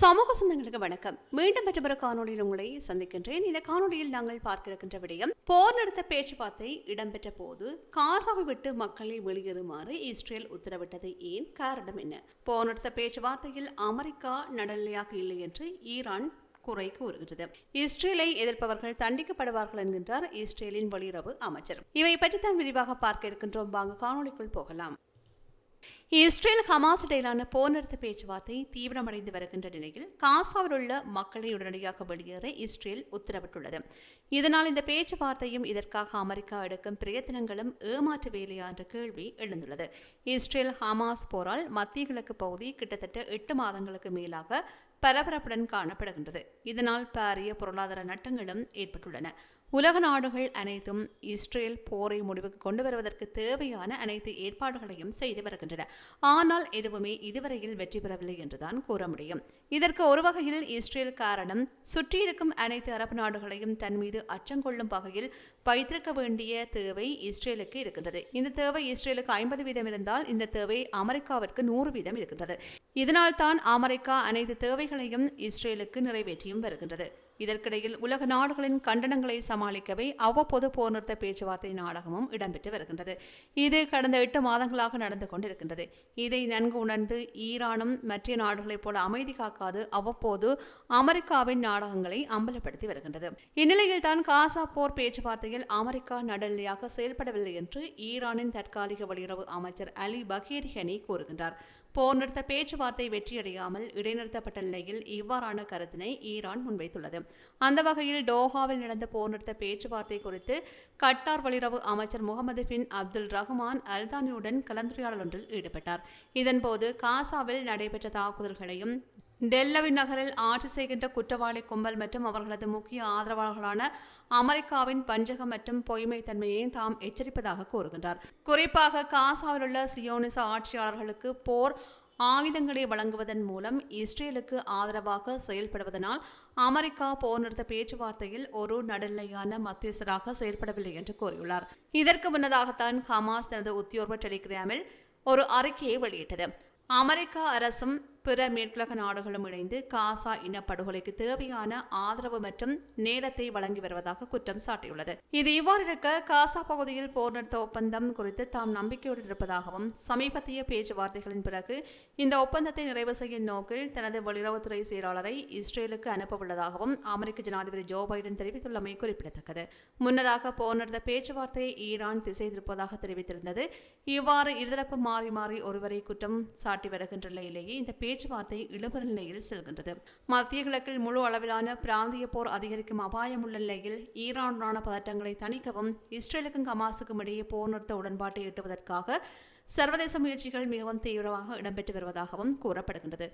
சமூக சொந்தங்களுக்கு வணக்கம். மீண்டும் மற்றொரு காணொலியில் உங்களை சந்திக்கின்றேன். இந்த காணொலியில் நாங்கள் பார்க்க இருக்கின்ற விடயம் போர் நடத்த பேச்சுவார்த்தை இடம்பெற்ற போது காசாவை விட்டு மக்களை வெளியேறுமாறு இஸ்ரேல் உத்தரவிட்டது. ஏன்? காரணம் என்ன? போர் நடத்த பேச்சுவார்த்தையில் அமெரிக்கா நடுநிலையாக இல்லை என்று ஈரான் குறை கூறுகிறது. இஸ்ரேலை எதிர்ப்பவர்கள் தண்டிக்கப்படுவார்கள் என்கின்றார் இஸ்ரேலின் வெளியுறவு அமைச்சர். இவை பற்றி தான் விரிவாக பார்க்க இருக்கின்றோம். வாங்க காணொலிக்குள் போகலாம். இஸ்ரேல் ஹமாஸ் இடையிலான போர் நிறுத்த பேச்சுவார்த்தை தீவிரமடைந்து வருகின்ற நிலையில் காசாவில் உள்ள மக்களை உடனடியாக வெளியேற இஸ்ரேல் உத்தரவிட்டுள்ளது. இதனால் இந்த பேச்சுவார்த்தையும் இதற்காக அமெரிக்கா எடுக்கும் பிரயத்தனங்களும் ஏமாற்று வேலையா என்ற கேள்வி எழுந்துள்ளது. இஸ்ரேல் ஹமாஸ் போரால் மத்திய கிழக்கு பகுதி கிட்டத்தட்ட எட்டு மாதங்களுக்கு மேலாக பரபரப்புடன் காணப்படுகின்றது. இதனால் பாரிய பொருளாதார நட்டங்களும் ஏற்பட்டுள்ளன. உலக நாடுகள் அனைத்தும் இஸ்ரேல் போரை முடிவுக்கு கொண்டு வருவதற்கு தேவையான அனைத்து ஏற்பாடுகளையும் செய்து வருகின்றன. ஆனால் எதுவுமே இதுவரையில் வெற்றி பெறவில்லை என்றுதான் கூற முடியும். இதற்கு ஒரு வகையில் இஸ்ரேல் காரணம் சுற்றியிருக்கும் அனைத்து அரபு நாடுகளையும் தன் மீது அச்சங்கொள்ளும் வகையில் வைத்திருக்க வேண்டிய தேவை இஸ்ரேலுக்கு இருக்கின்றது. இந்த தேவை இஸ்ரேலுக்கு ஐம்பது வீதம் இருந்தால் இந்த தேவை அமெரிக்காவிற்கு நூறு வீதம் இருக்கின்றது. இதனால் தான் அமெரிக்கா அனைத்து தேவை தேவைகளையும் இஸ்ரேலுக்கு நிறைவேற்றியும் வருகின்றது. இதற்கிடையில் உலக நாடுகளின் கண்டனங்களை சமாளிக்கவே அவ்வப்போது போர் நிறுத்த பேச்சுவார்த்தை நாடகமும் இடம்பெற்று வருகின்றது. இது கடந்த எட்டு மாதங்களாக நடந்து கொண்டிருக்கின்றது. இதை நன்கு உணர்ந்து ஈரானும் மற்ற நாடுகளைப் போல அமைதி காக்காது அவ்வப்போது அமெரிக்காவின் நாடகங்களை அம்பலப்படுத்தி வருகின்றது. இந்நிலையில் தான் காசா போர் பேச்சுவார்த்தையில் அமெரிக்கா நடுநிலையாக செயல்படவில்லை என்று ஈரானின் தற்காலிக வெளியுறவு அமைச்சர் அலி பகீர் ஹனி கூறுகின்றார். போர் நிறுத்த பேச்சுவார்த்தை வெற்றியடையாமல் இடைநிறுத்தப்பட்ட நிலையில் இவ்வாறான கருத்தினை ஈரான் முன்வைத்துள்ளது. அந்த வகையில் டோஹாவில் நடந்த போர் நிறுத்த பேச்சுவார்த்தை குறித்து கட்டார் வெளியுறவு அமைச்சர் முகமது பின் அப்துல் ரஹ்மான் அல்தானியுடன் கலந்துரையாடல் ஒன்றில் ஈடுபட்டார். இதன்போது காசாவில் நடைபெற்ற தாக்குதல்களையும் டெல்லவி நகரில் ஆட்சி செய்கின்ற குற்றவாளி கும்பல் மற்றும் அவர்களது முக்கிய ஆதரவாளர்களான அமெரிக்காவின் பஞ்சகம் மற்றும் பொய்மை தன்மையை தாம் எச்சரிப்பதாக கூறுகின்றார். குறிப்பாக காசாவில் உள்ள சியோனிச ஆட்சியாளர்களுக்கு போர் ஆயுதங்களை வழங்குவதன் மூலம் இஸ்ரேலுக்கு ஆதரவாக செயல்படுவதனால் அமெரிக்கா போர் நிறுத்த பேச்சுவார்த்தையில் ஒரு நடுநிலையான மத்தியஸ்தராக செயல்படவில்லை என்று கூறியுள்ளார். இதற்கு முன்னதாகத்தான் ஹமாஸ் தனது உத்தியோர்வ டெலிகிராமில் ஒரு அறிக்கையை வெளியிட்டது. அமெரிக்கா அரசும் பிற மேற்குலக நாடுகளும் இணைந்து காசா இனப்படுகொலைக்கு தேவையான ஆதரவு மற்றும் நேரத்தை வழங்கி வருவதாக குற்றம் சாட்டியுள்ளது. இது இவ்வாறு இருக்க காசா பகுதியில் போர் நிறுத்த ஒப்பந்தம் குறித்து தாம் நம்பிக்கையுடன் இருப்பதாகவும் சமீபத்திய பேச்சுவார்த்தைகளின் பிறகு இந்த ஒப்பந்தத்தை நிறைவு செய்யும் நோக்கில் தனது வெளியுறவுத்துறை செயலாளரை இஸ்ரேலுக்கு அனுப்பவுள்ளதாகவும் அமெரிக்க ஜனாதிபதி ஜோ பைடன் தெரிவித்துள்ளமை குறிப்பிடத்தக்கது. முன்னதாக போர் நிறுத்த பேச்சுவார்த்தையை ஈரான் திசை திருப்பதாக தெரிவித்திருந்தது. இவ்வாறு இருதரப்பு மாறி மாறி ஒருவரை குற்றம் சாட்டி வருகின்ற நிலையிலேயே இந்த பேச்சுவார்த்தை இழுபற நிலையில் செல்கின்றது. மத்திய கிழக்கில் முழு அளவிலான பிராந்திய போர் அதிகரிக்கும் அபாயம் உள்ள நிலையில் ஈரானுடனான பதட்டங்களை தணிக்கவும் இஸ்ரேலுக்கும் ஹமாஸுக்கும் இடையே போர் நிறுத்த உடன்பாட்டை எட்டுவதற்காக சர்வதேச முயற்சிகள் மிகவும் தீவிரமாக இடம்பெற்று வருவதாகவும் கூறப்படுகின்றது.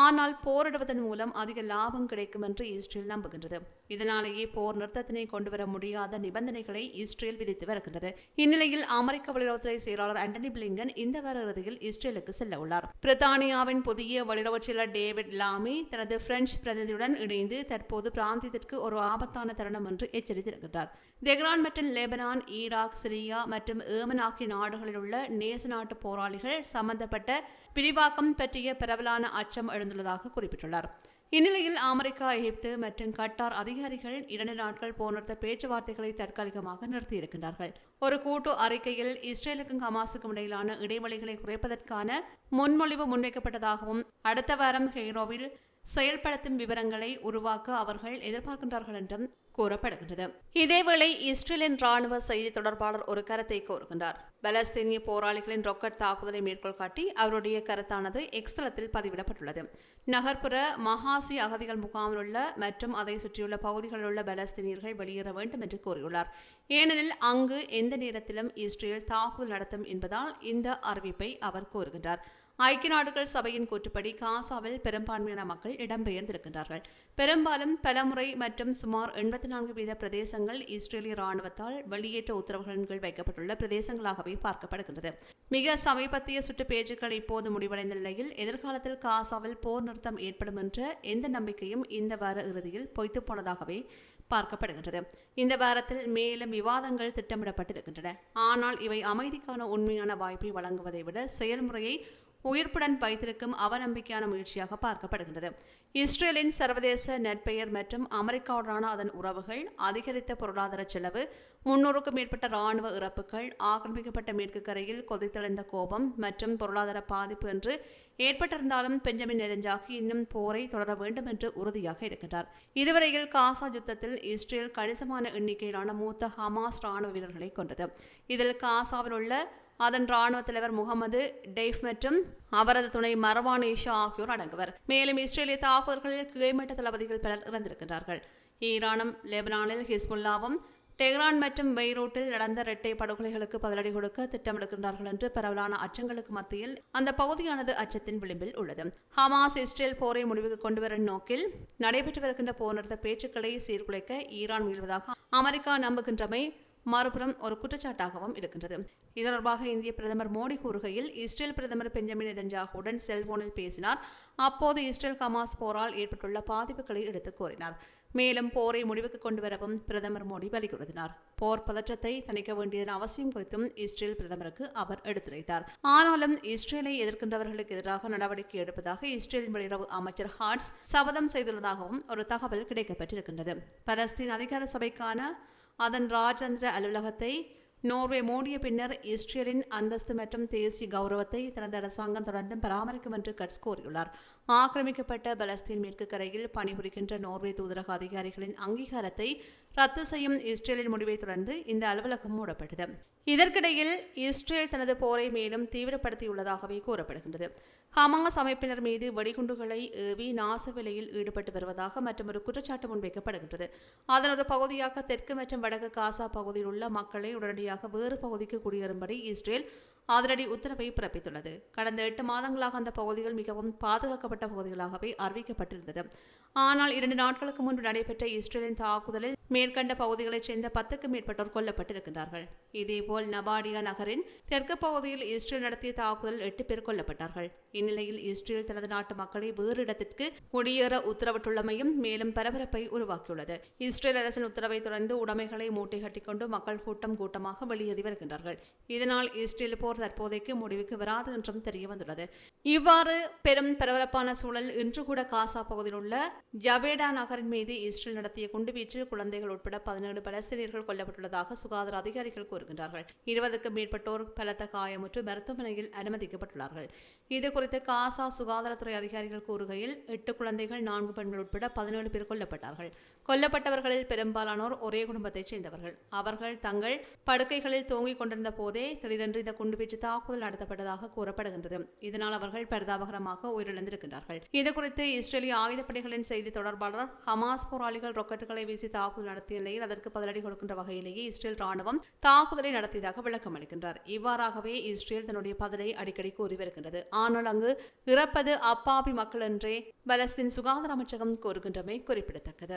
ஆனால் போரிடுவதன் மூலம் அதிக லாபம் கிடைக்கும் என்று இஸ்ரேல் நம்புகின்றது. இதனாலேயே போர் நிறுத்தத்தினை கொண்டுவர முடியாத நிபந்தனைகளை இஸ்ரேல் விதித்து வருகின்றது. இந்நிலையில் அமெரிக்க வெளியுறவுத்துறை செயலாளர் ஆண்டனி பிளிங்கன் இந்த வார இறுதியில் இஸ்ரேலுக்கு செல்ல உள்ளார். பிரித்தானியாவின் புதிய வெளியுறவுச் செயலர் டேவிட் லாமி தனது பிரெஞ்சு பிரதிநிதியுடன் இணைந்து தற்போது பிராந்தியத்திற்கு ஒரு ஆபத்தான தருணம் என்று எச்சரித்திருக்கின்றார். தெஹ்ரான் மற்றும் லெபனான் ஈராக் சிரியா மற்றும் ஏமன் ஆகிய நாடுகளில் உள்ள நேச வெளிநாட்டு போராளிகள் சம்பந்தப்பட்ட பிரிவாக்கம் பற்றிய பரவலான அச்சம் எழுந்துள்ளதாக குறிப்பிட்டுள்ளார். இந்நிலையில் அமெரிக்கா எகிப்து மற்றும் கட்டார் அதிகாரிகள் இரண்டு நாட்கள் போர்நிறுத்த பேச்சுவார்த்தைகளை தற்காலிகமாக நிறுத்தியிருக்கின்றார்கள். ஒரு கூட்டு அறிக்கையில் இஸ்ரேலுக்கும் ஹமாஸுக்கும் இடையிலான இடைவெளிகளை குறைப்பதற்கான முன்மொழிவு முன்வைக்கப்பட்டதாகவும் அடுத்த வாரம் ஹெய்ரோவில் செயல்படுத்தும் விவரங்களை உருவாக்க அவர்கள் எதிர்பார்க்கின்றார்கள் என்றும் கூறப்படுகின்றது. இதேவேளை இஸ்ரேலின் ராணுவ செய்தி தொடர்பாளர் ஒரு கருத்தை கூறுகின்றார். பலஸ்தீனிய போராளிகளின் ரொக்கட் தாக்குதலை மேற்கோள் காட்டி அவருடைய கருத்தானது எக்ஸ்தலத்தில் பதிவிடப்பட்டுள்ளது. நகர்ப்புற மகாசி அகதிகள் முகாமில் உள்ள மற்றும் அதை சுற்றியுள்ள பகுதிகளில் உள்ள பலஸ்தீனியர்கள் வெளியேற வேண்டும் என்று கூறியுள்ளார். ஏனெனில் அங்கு எந்த நேரத்திலும் இஸ்ரேல் தாக்குதல் நடத்தும் என்பதால் இந்த அறிவிப்பை அவர் கூறுகின்றார். ஐக்கிய நாடுகள் சபையின் கூற்றுப்படி காசாவில் பெரும்பான்மையான மக்கள் இடம்பெயர்ந்திருக்கின்றார்கள். பெரும்பாலும் பலமுறை மற்றும் சுமார் எண்பத்தி நான்கு வீத பிரதேசங்கள் இஸ்ரேலிய ராணுவத்தால் வெளியேற்ற உத்தரவுகளின் கீழ் வைக்கப்பட்டுள்ள பிரதேசங்களாகவே பார்க்கப்படுகின்றது. மிக சமீபத்திய சுற்று பேச்சுக்கள் இப்போது முடிவடைந்த நிலையில் எதிர்காலத்தில் காசாவில் போர் நிறுத்தம் ஏற்படும் என்ற எந்த நம்பிக்கையும் இந்த வார இறுதியில் பொய்த்து போனதாகவே பார்க்கப்படுகின்றது. இந்த வாரத்தில் மேலும் விவாதங்கள் திட்டமிடப்பட்டிருக்கின்றன. ஆனால் இவை அமைதிக்கான உண்மையான வாய்ப்பை வழங்குவதை விட செயல்முறையை உயிர்ப்புடன் வைத்திருக்கும் அவநம்பிக்கையான முயற்சியாக பார்க்கப்படுகின்றது. இஸ்ரேலின் சர்வதேச நட்பெயர் மற்றும் அமெரிக்காவுடனான அதன் உறவுகள் அதிகரித்த பொருளாதார செலவு முன்னூறுக்கும் மேற்பட்ட ராணுவ இறப்புகள் ஆக்கிரமிக்கப்பட்ட மேற்கு கரையில் கொதித்தெழுந்த கோபம் மற்றும் பொருளாதார பாதிப்பு என்று ஏற்பட்டிருந்தாலும் பெஞ்சமின் நெதஞ்சாகி இன்னும் போரை தொடர வேண்டும் என்று உறுதியாக இருக்கின்றார். இதுவரையில் காசா யுத்தத்தில் இஸ்ரேல் கணிசமான எண்ணிக்கையிலான மூத்த ஹமாஸ் ராணுவ வீரர்களை கொண்டது இதில் காசாவில் உள்ள அதன் ராணுவ தலைவர் முகமது டெய்ஃப் மற்றும் அவரது துணை மரவான் ஈஷா ஆகியோர் அடங்குவர். மேலும் இஸ்ரேலிய தாக்குதல்களில் கீழ்மட்ட தளபதிகள் பலர் இறந்திருக்கின்றார்கள். ஈரானும் லெபனானில் ஹிஸ்புல்லாவும் டெஹ்ரான் மற்றும் பெய்ரூட்டில் நடந்த இரட்டை படுகொலைகளுக்கு பதிலடி கொடுக்க திட்டமிடுகின்றார்கள் என்று பரவலான அச்சங்களுக்கு மத்தியில் அந்த பகுதியானது அச்சத்தின் விளிம்பில் உள்ளது. ஹமாஸ் இஸ்ரேல் போரை முடிவுக்கு கொண்டுவரும் நோக்கில் நடைபெற்று வருகின்ற போர் நிறுத்த பேச்சுக்களை சீர்குலைக்க ஈரான் முயல்வதாக அமெரிக்கா நம்புகின்றமை மறுபுறம் ஒரு குற்றச்சாட்டாகவும் இருக்கின்றது. இது தொடர்பாக இந்திய பிரதமர் மோடி கூறுகையில் இஸ்ரேல் பிரதமர் பெஞ்சமின் நெதன்ஜாகுடன் செல்போனில் பேசினார். அப்போது இஸ்ரேல் ஹமாஸ் போரால் ஏற்பட்டுள்ள பாதிப்புகளை எடுத்துக் கூறினார். மேலும் போரை முடிவுக்கு கொண்டு வரவும் பிரதமர் மோடி வலியுறுத்தினார். போர் பதற்றத்தை தணிக்க வேண்டியதன் அவசியம் குறித்தும் இஸ்ரேல் பிரதமருக்கு அவர் எடுத்துரைத்தார் ஆனாலும் இஸ்ரேலை எதிர்க்கின்றவர்களுக்கு எதிராக நடவடிக்கை எடுப்பதாக இஸ்ரேல் வெளியுறவு அமைச்சர் ஹார்ட்ஸ் சபதம் செய்துள்ளதாகவும் ஒரு தகவல் கிடைக்கப்பட்டிருக்கின்றது. பலஸ்தீன் அதிகார சபைக்கான அதன் ராஜதந்திர அலுவலகத்தை நோர்வே மூடிய பின்னர் இஸ்ரேலின் அந்தஸ்து மற்றும் தேசிய கௌரவத்தை தனது அரசாங்கம் தொடர்ந்து பராமரிக்கும் என்று கட்ஸ் கூறியுள்ளார். ஆக்கிரமிக்கப்பட்ட பலஸ்தீன் மேற்கு கரையில் பணிபுரிகின்ற நோர்வே தூதரக அதிகாரிகளின் அங்கீகாரத்தை ரத்து செய்யும் இஸ்ரேலின் முடிவை தொடர்ந்து இந்த அலுவலகம் மூடப்பட்டது. இதற்கிடையில் இஸ்ரேல் தனது போரை மேலும் தீவிரப்படுத்தியுள்ளதாகவே கூறப்படுகின்றது. ஹமாஸ் அமைப்பினர் மீது வெடிகுண்டுகளை ஏவி நாச விலையில் ஈடுபட்டு வருவதாக மற்றும் ஒரு குற்றச்சாட்டு முன்வைக்கப்படுகின்றது. அதன் ஒரு பகுதியாக தெற்கு மற்றும் வடக்கு காசா பகுதியில் உள்ள மக்களை உடனடியாக வேறு பகுதிக்கு குடியேறும்படி இஸ்ரேல் அதிரடி உத்தரவை பிறப்பித்துள்ளது. கடந்த எட்டு மாதங்களாக அந்த பகுதிகள் மிகவும் பாதுகாக்கப்பட்ட பகுதிகளாகவே அறிவிக்கப்பட்டிருந்தது. ஆனால் இரண்டு நாட்களுக்கு முன்பு நடைபெற்ற இஸ்ரேலின் தாக்குதலில் மேற்கண்ட பகுதிகளைச் சேர்ந்த பத்துக்கும் மேற்பட்டோர் கொல்லப்பட்டிருக்கிறார்கள் இதேபோல் நபாடியா நகரின் தெற்கு பகுதியில் இஸ்ரேல் நடத்திய தாக்குதலில் எட்டு பேர் கொல்லப்பட்டார்கள். இந்நிலையில் இஸ்ரேல் தனது நாட்டு மக்களை வேறு இடத்திற்கு குடியேற உத்தரவிட்டுள்ளமையும் மேலும் பரபரப்பை உருவாக்கியுள்ளது. இஸ்ரேல் அரசின் உத்தரவை தொடர்ந்து உடைமைகளை மூட்டை கட்டிக்கொண்டு மக்கள் கூட்டம் கூட்டமாக வெளியேறி வருகின்றார்கள். இதனால் இஸ்ரேல் போர் தற்போதைக்கு முடிவுக்கு வராது என்றும் தெரிய வந்துள்ளது இவ்வாறு பெரும் பரபரப்பான சூழல் இன்று கூட காசா பகுதியில் உள்ள ஜபேடா நகரின் மீது இஸ்ரேல் நடத்திய குண்டுவீச்சில் குழந்தைகள் உட்பட பதினேழு பலஸ்தீனியர்கள் கொல்லப்பட்டுள்ளதாக சுகாதார அதிகாரிகள் கூறுகின்றார்கள். இருபதுக்கும் மேற்பட்டோர் பலத்த காயமுற்று மருத்துவமனையில் அனுமதிக்கப்பட்டுள்ளார்கள். இது குறித்து காசா சுகாதாரத்துறை அதிகாரிகள் கூறுகையில் எட்டு குழந்தைகள் நான்கு பெண்கள் உட்பட பதினேழு பேர் கொல்லப்பட்டார்கள். கொல்லப்பட்டவர்களில் பெரும்பாலானோர் ஒரே குடும்பத்தைச் சேர்ந்தவர்கள். அவர்கள் தங்கள் படுக்கைகளில் தூங்கிக் கொண்டிருந்த போதே திடீரென்று இந்த குண்டுவீச்சு தாக்குதல் நடத்தப்பட்டதாக கூறப்படுகின்றது. இதனால் அவர்கள் பரிதாபகரமாக உயிரிழந்திருக்கின்றார்கள். இதுகுறித்து இஸ்ரேலிய ஆயுதப்படைகளின் செய்தி தொடர்பாளர் ஹமாஸ் போராளிகள் ராக்கெட்டுகளை வீசி தாக்குதல் நடத்திய நிலையில் அதற்கு பதிலடி கொடுக்கின்ற வகையிலேயே இஸ்ரேல் ராணுவம் தாக்குதலை நடத்தியதாக விளக்கம் அளிக்கின்றார். இவ்வாறாகவே இஸ்ரேல் தன்னுடைய பதிலை அடிக்கடி கூறி வருகின்றது. ஆனால் அங்கு இறப்பது அப்பாவி மக்கள் என்றே பலஸ்தீன் சுகாதார அமைச்சகம் கூறுகின்றமை குறிப்பிடத்தக்கது.